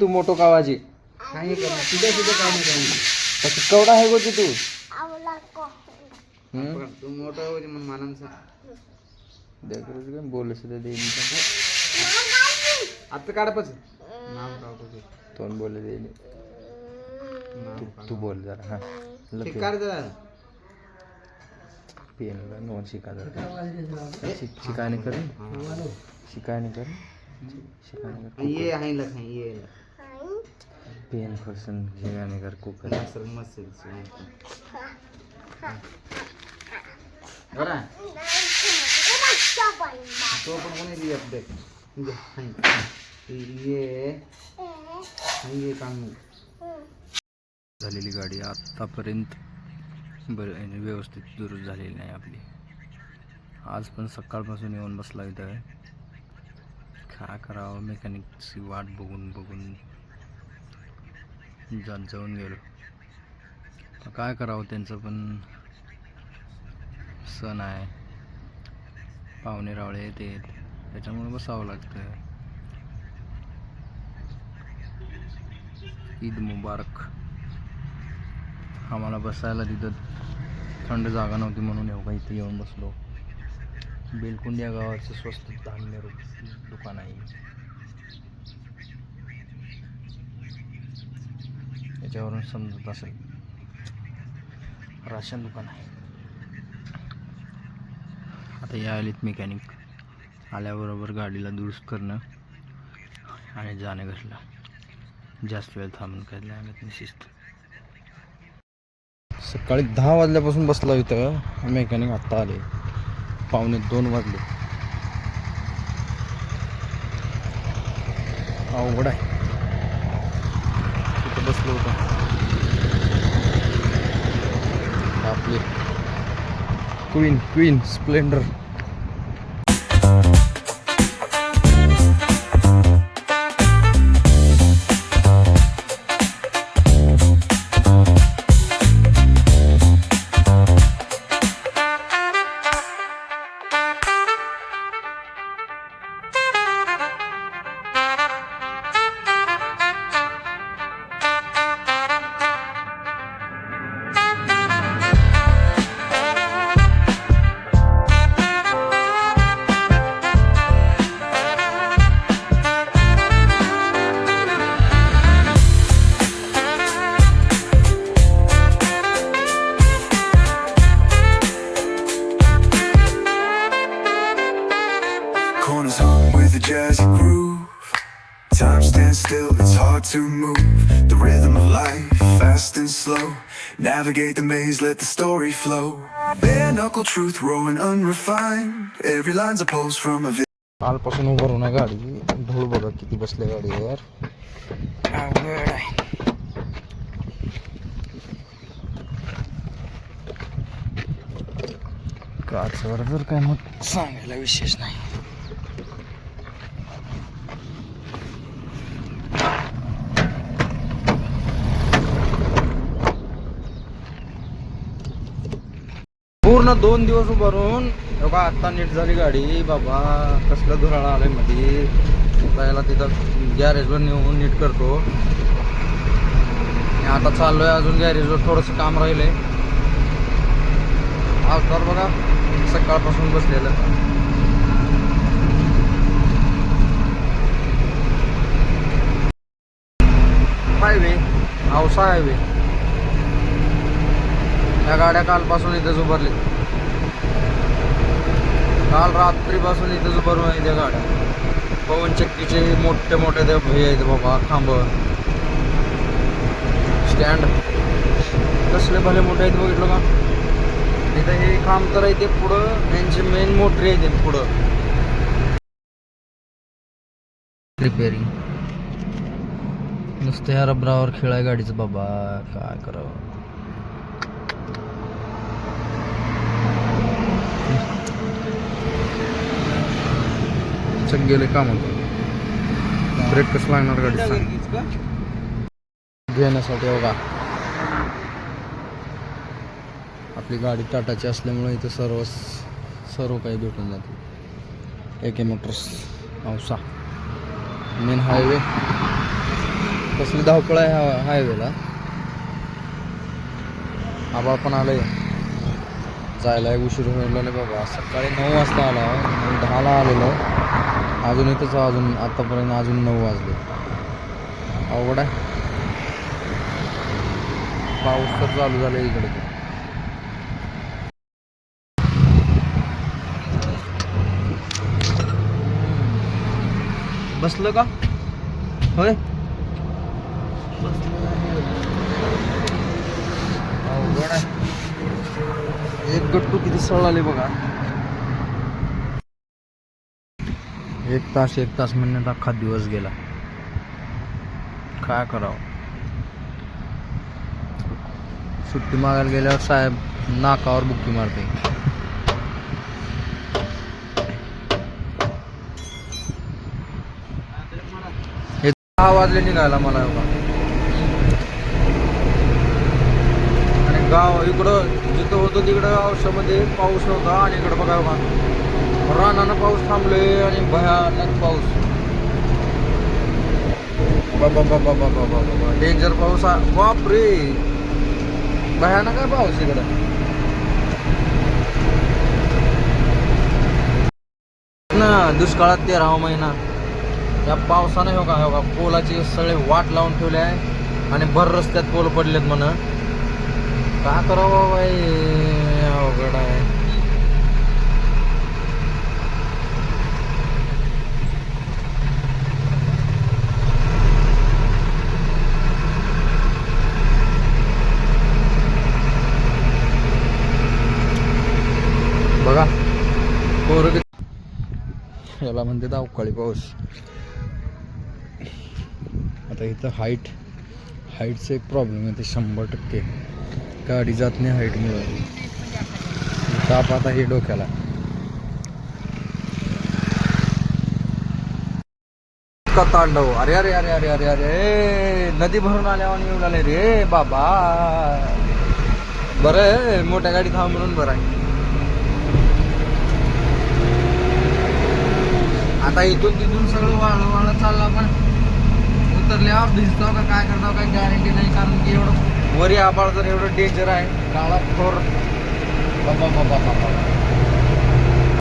तू मोठो कावाजी. काही काम करणार. कवडा आहे गोची तू? तू मोठा होऊ दे मग मानांचा बोल आता काढ नाव बोल तू बोल जरा हा. काढ जरा. शिका कर? शिकाय कर? शिकायने कर? ये आहे लख ये. पेन पर्सन शिकायने कर कुकर बरा तो पण कोणी दिली अपडेट ये ये काम झालेली गाडी आत्तापर्यंत बरं व्यवस्थित दुरुस्त झालेली नाही आपली. आज पण सकाळपासून येऊन बसला इथं. काय करावं मेकॅनिकची वाट बघून बघून. जाऊन गेलो. काय करावं त्यांचं पण सण आहे. पाहुणे रावळे येते. त्याच्यामुळे बसावं लागतं ईद मुबारक. आम्हाला बसायला तिथं थंड जागा नव्हती म्हणून एवढा इथे येऊन बसलो. बेलकुंड या गावाचं स्वस्त धान्य दुकान आहे. याच्यावरून समजत असेल. राशन दुकान आहे. आता या आलीत मेकॅनिक आल्याबरोबर गाडीला दुरुस्त करणं आणि जाणे घरला जास्त वेळ थांबून काय लागत नाही शिस्त. सकाळी दहा वाजल्यापासून बसला इथं. मेकॅनिक आत्ता आले. पावणे दोन वाजले. अवघड आहे. बसलो होतो. आपले queen queen splendor still, it's hard to move. The rhythm of life, fast and slow. Navigate the maze, let the story flow. Bare knuckle truth, raw and unrefined. Every line's a pose from a कालपासून उभं राहून गाडी धूळ बघा किती बसले गाडीवर अवघड आहे काचवर जर काय मग सांगायला विशेष नाही पूर्ण दोन दिवस उभारून राहून बघा नीट झाली गाडी. बाबा कसलं धुराळा आलंयमध्ये जायला तिथं गॅरेजवर नेऊन नीट करतो. आता चाललोय अजून गॅरेजवर थोडंसं काम राहिलंय. अवतार बघा सकाळपासून बसलेलं. हायवे औसा हायवे या गाड्या कालपासून इथंच उभारले काल रात्रीपासून इथंच उभारून आहे त्या गाड्या. पवन चक्कीचे मोठे मोठे ते हे आहेत बाबा खांब. स्टँड कसले भले मोठे आहेत बघितलं का? इथं हे काम तर आहे ते पुढं यांची मेन मोटरी आहे ते पुढं. रिपेअरिंग नुसतं ह्या रबरावर खेळाय गाडीचं बाबा काय करावं? चक गेले काम होतं. ब्रेक कसं लागणार गाडी सांग. घेण्यासाठी बघा. आपली गाडी टाटाची असल्यामुळे इथं सर्व सर्व काही भेटून जाते. एके मोटर्स औसा. मेन हायवे कसली धावपळ आहे हायवेला आबा पण आलंय. जायला उशीर होईल बाबा सकाळी नऊ वाजता आला. मी दहाला आलेलो. अजून इथंच अजून आत्तापर्यंत अजून नऊ वाजले. अवघड आहे. पाऊस तर चालू झाला इकडे. बसलं का? होय? अवघड आहे. एक गट्टू किती सळ आले बघा. एक तास एक तास म्हणण्यात अख्खा दिवस गेला. काय करावं? सुट्टी मागायला गेल्यावर साहेब नाकावर बुक्की मारते. हे दहा वाजले निघायला मला एवढा. आणि गाव इकडं जिथं होतं तिकडं औषधामध्ये पाऊस नव्हता आणि इकडं बघा बघा. रानानं पाऊस थांबलोय आणि भयानक पाऊस. बाबा बाबा बाबा बाबा डेंजर पाऊस आ- बापरे! भयानक आहे पाऊस इकडं. ना दुष्काळात तेरावा महिना. या पावसानं हो का हो का पोलाची सगळे वाट लावून ठेवले आहे आणि भर रस्त्यात पोल पडलेत म्हण. का करावं बाई अवघड आहे बघा पोरं किती- याला म्हणते अवकाळी पाऊस. आता इथं हाईट हाईटचं एक प्रॉब्लेम आहे ते शंभर टक्के. गाडी जात नाही हाईट मिळाली ताप आता हे डोक्याला. तांडव. अरे अरे अरे अरे अरे अरे नदी भरून आल्यावर येऊन आले रे बाबा. बरं मोठ्या गाडी थांब म्हणून बरं आहे. आता इथून तिथून सगळं वाळ वाळ चाललं पण उतरल्यावर भिजतो का काय करतो काय गॅरंटी नाही कारण की एवढं वरी आबाळ जर एवढं डेंजर आहे गाळा थोर. बाबा बाबा बाबा.